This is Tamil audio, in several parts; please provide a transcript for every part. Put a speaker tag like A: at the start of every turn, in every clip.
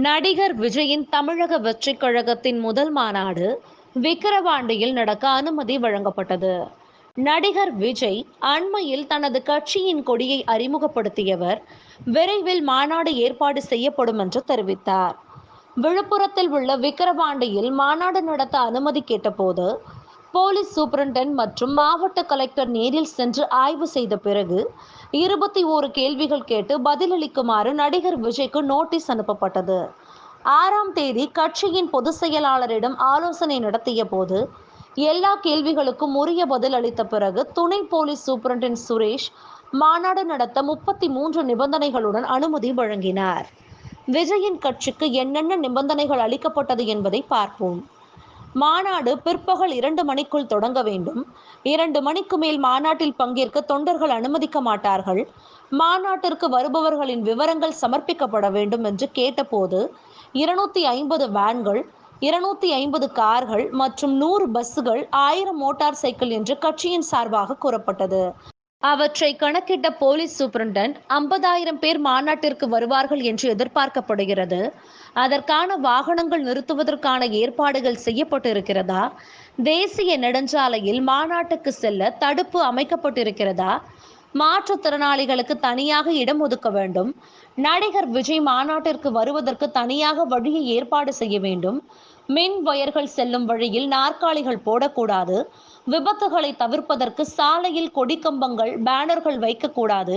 A: நடிகர் விஜயின் தமிழக வெற்றி கழகத்தின் முதல் மாநாடு விக்கிரவாண்டியில் நடக்க அனுமதி வழங்கப்பட்டது. நடிகர் விஜய் அண்மையில் தனது கட்சியின் கொடியை அறிமுகப்படுத்தியவர் விரைவில் மாநாடு ஏற்பாடு செய்யப்படும் என்று தெரிவித்தார். விழுப்புரத்தில் உள்ள விக்கிரவாண்டியில் மாநாடு நடத்த அனுமதி கேட்டபோது போலீஸ் சூப்பரண்டன் மற்றும் மாவட்ட கலெக்டர் நேரில் சென்று ஆய்வு செய்த பிறகு இருபத்தி ஓரு கேள்விகள் கேட்டு பதிலளிக்குமாறு நடிகர் விஜய்க்கு நோட்டீஸ் அனுப்பப்பட்டது. ஆறாம் தேதி கட்சியின் பொதுச் செயலாளரிடம் ஆலோசனை நடத்திய போது எல்லா கேள்விகளுக்கும் உரிய பதில் அளித்த பிறகு துணை போலீஸ் சூப்பரண்டன் சுரேஷ் மாநாடு நடத்த முப்பத்தி மூன்று நிபந்தனைகளுடன் அனுமதி வழங்கினார். விஜயின் கட்சிக்கு என்னென்ன நிபந்தனைகள் அளிக்கப்பட்டது என்பதை பார்ப்போம். மாநாடு பிற்பகல் இரண்டு மணிக்குள் தொடங்க வேண்டும். இரண்டு மணிக்கு மேல் மாநாட்டில் பங்கேற்க தொண்டர்கள் அனுமதிக்க மாட்டார்கள். மாநாட்டிற்கு வருபவர்களின் விவரங்கள் சமர்ப்பிக்கப்பட வேண்டும் என்று கேட்டபோது இருநூத்தி ஐம்பது வேன்கள் இருநூத்தி ஐம்பது கார்கள் மற்றும் நூறு பஸ்ஸுகள் ஆயிரம் மோட்டார் சைக்கிள் என்று கட்சியின் சார்பாக கூறப்பட்டது. அவற்றை கணக்கிட்ட போலீஸ் சூப்பரண்டன்ட் ஐம்பதாயிரம் பேர் மாநாட்டிற்கு வருவார்கள் என்று எதிர்பார்க்கப்படுகிறது. அதற்கான வாகனங்கள் நிறுத்துவதற்கான ஏற்பாடுகள் செய்யப்பட்டிருக்கிறதா? தேசிய நெடுஞ்சாலையில் மாநாட்டுக்கு செல்ல தடுப்பு அமைக்கப்பட்டிருக்கிறதா? மாற்றுத்திறனாளிகளுக்கு தனியாக இடம் ஒதுக்க வேண்டும். நடிகர் விஜய் மாநாட்டிற்கு வருவதற்கு தனியாக வழியை ஏற்பாடு செய்ய வேண்டும். மின் வயர்கள் செல்லும் வழியில் நாற்காலிகள் போடக்கூடாது. விபத்துகளை தவிர்ப்பதற்கு சாலையில் கொடிக்கம்பங்கள் பேனர்கள் வைக்கக்கூடாது.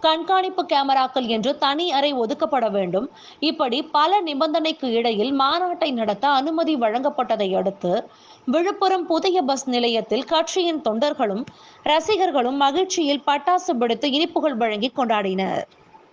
A: கண்காணிப்பு கேமராக்கள் என்று தனி அறை ஒதுக்கப்பட வேண்டும். இப்படி பல நிபந்தனைக்கு இடையில் மாநாட்டை நடத்த அனுமதி வழங்கப்பட்டதை அடுத்து விழுப்புரம் புதிய பஸ் நிலையத்தில் கட்சியின் தொண்டர்களும் ரசிகர்களும் மகிழ்ச்சியில் பட்டாசு பிடித்து இனிப்புகள் வழங்கி கொண்டாடினர்.